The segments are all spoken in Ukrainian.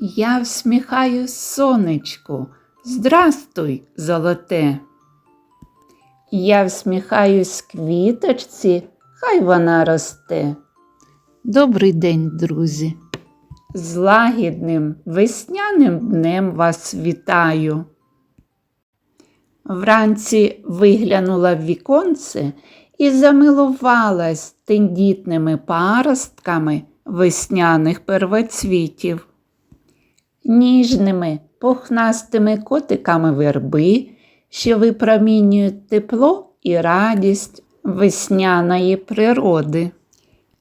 Я всміхаюсь сонечку, здрастуй, золоте. Я всміхаюсь квіточці, хай вона росте. Добрий день, друзі. З лагідним весняним днем вас вітаю. Вранці виглянула в віконце і замилувалась тендітними паростками весняних первоцвітів, ніжними пухнастими котиками верби, що випромінюють тепло і радість весняної природи.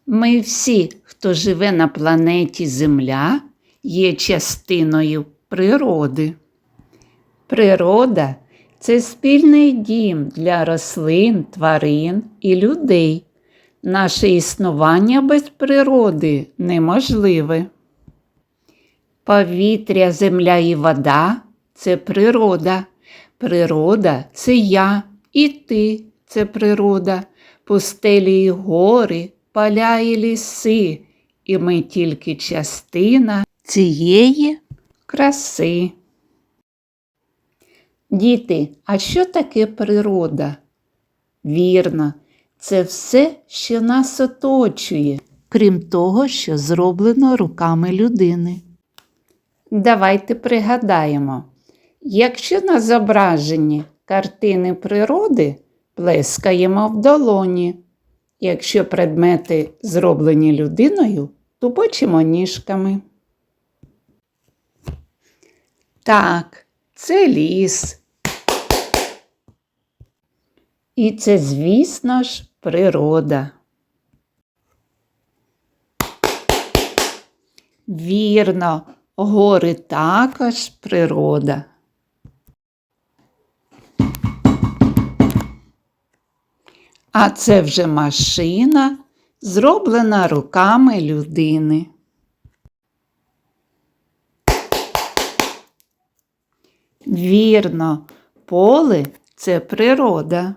Ми всі, хто живе на планеті Земля, є частиною природи. Природа це спільний дім для рослин, тварин і людей. Наше існування без природи неможливе. Повітря, земля і вода це природа. Природа це я і ти це природа, пустелі і гори, поля і ліси, і ми тільки частина цієї краси. Діти, а що таке природа? Вірно, це все, що нас оточує, крім того, що зроблено руками людини. Давайте пригадаємо, якщо на зображенні картини природи плескаємо в долоні, якщо предмети зроблені людиною, тупочимо ніжками. Так, це ліс. І це, звісно ж, природа. Вірно, гори також природа. А це вже машина, зроблена руками людини. Вірно, поле це природа.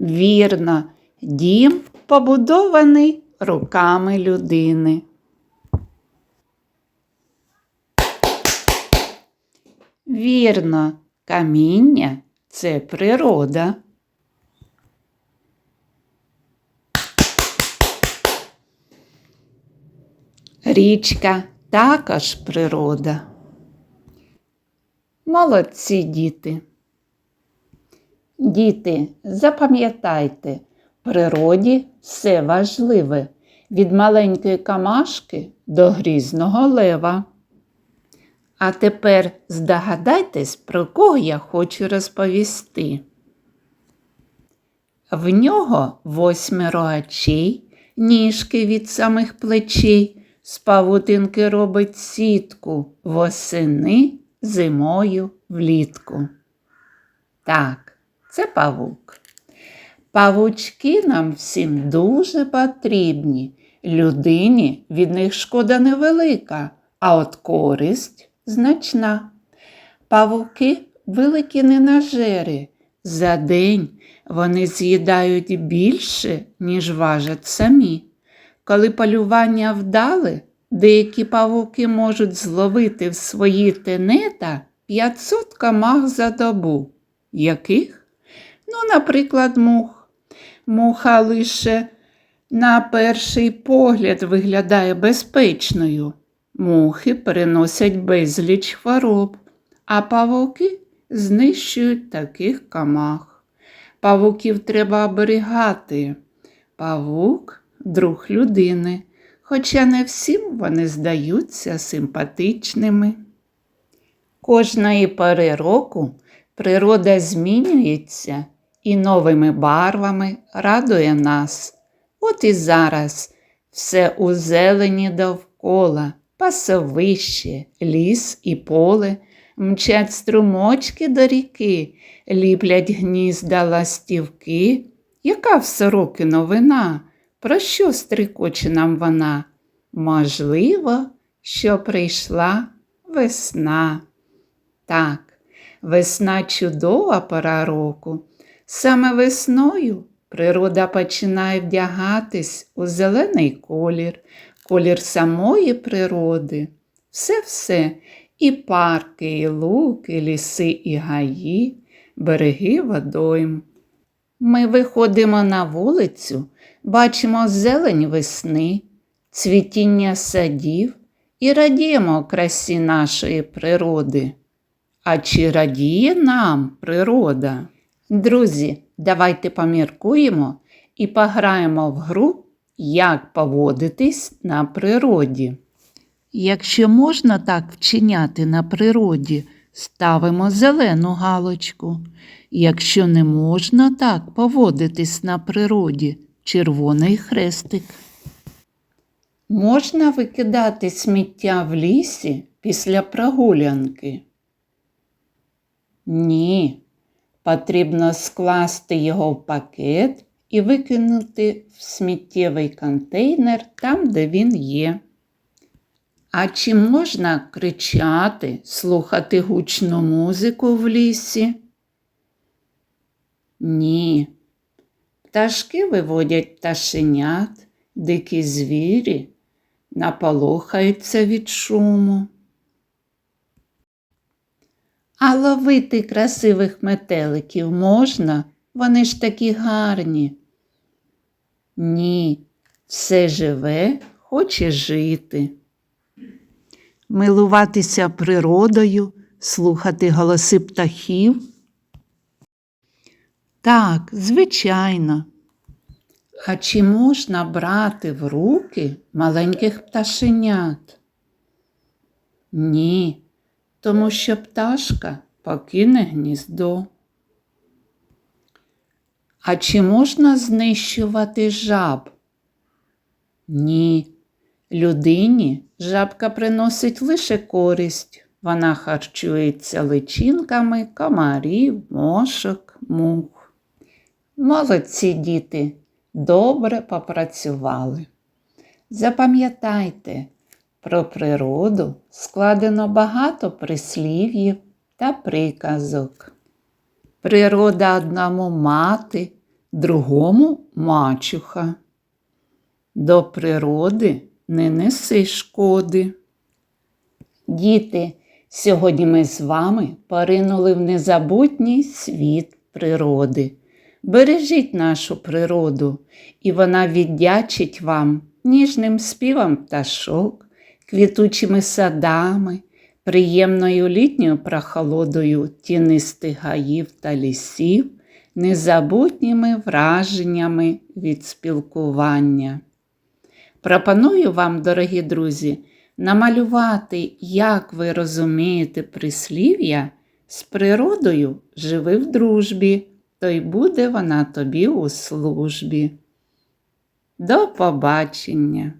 Вірно, дім побудований руками людини. Вірно, каміння це природа. Річка також природа. Молодці діти. Діти, запам'ятайте, природі все важливе від маленької камашки до грізного лева. А тепер здогадайтесь, про кого я хочу розповісти. В нього восьмеро очей, ніжки від самих плечей, з павутинки робить сітку восени зимою влітку. Так, це павук. Павучки нам всім дуже потрібні. Людині від них шкода невелика, а от користь значна. Павуки великі ненажери. За день вони з'їдають більше, ніж важать самі. Коли полювання вдали, деякі павуки можуть зловити в свої тенета 500 комах за добу. Яких? Ну, наприклад, мух. Муха лише на перший погляд виглядає безпечною. Мухи переносять безліч хвороб, а павуки знищують таких комах. Павуків треба оберігати. Павук друг людини, хоча не всім вони здаються симпатичними. Кожної пори року природа змінюється і новими барвами радує нас. От і зараз все у зелені довкола, пасовище, ліс і поле, мчать струмочки до ріки, ліплять гнізда ластівки. Яка в сороки новина? Про що стрикоче нам вона? Можливо, що прийшла весна. Так, весна чудова пора року. Саме весною природа починає вдягатись у зелений колір, колір самої природи. Все-все, і парки, і луки, ліси, і гаї, береги водойм. Ми виходимо на вулицю, бачимо зелень весни, цвітіння садів і радіємо красі нашої природи. А чи радіє нам природа? Друзі, давайте поміркуємо і пограємо в гру, як поводитись на природі. Якщо можна так вчиняти на природі, ставимо зелену галочку. Якщо не можна так поводитись на природі, червоний хрестик. Можна викидати сміття в лісі після прогулянки? Ні. Потрібно скласти його в пакет і викинути в сміттєвий контейнер там, де він є. А чи можна кричати, слухати гучну музику в лісі? Ні. Пташки виводять пташенят, дикі звірі наполохаються від шуму. А ловити красивих метеликів можна, вони ж такі гарні. Ні, все живе, хоче жити. Милуватися природою, слухати голоси птахів. Так, звичайно. А чи можна брати в руки маленьких пташенят? Ні, тому що пташка покине гніздо. А чи можна знищувати жаб? Ні. Людині жабка приносить лише користь. Вона харчується личинками комарів, мошок, мух. Молодці діти, добре попрацювали. Запам'ятайте, про природу складено багато прислів'їв та приказок. Природа одному мати, другому мачуха. До природи не неси шкоди. Діти, сьогодні ми з вами поринули в незабутній світ природи. Бережіть нашу природу, і вона віддячить вам ніжним співом пташок, квітучими садами, приємною літньою прохолодою тінистих гаїв та лісів, незабутніми враженнями від спілкування. Пропоную вам, дорогі друзі, намалювати, як ви розумієте прислів'я з природою живи в дружбі, то й буде вона тобі у службі. До побачення!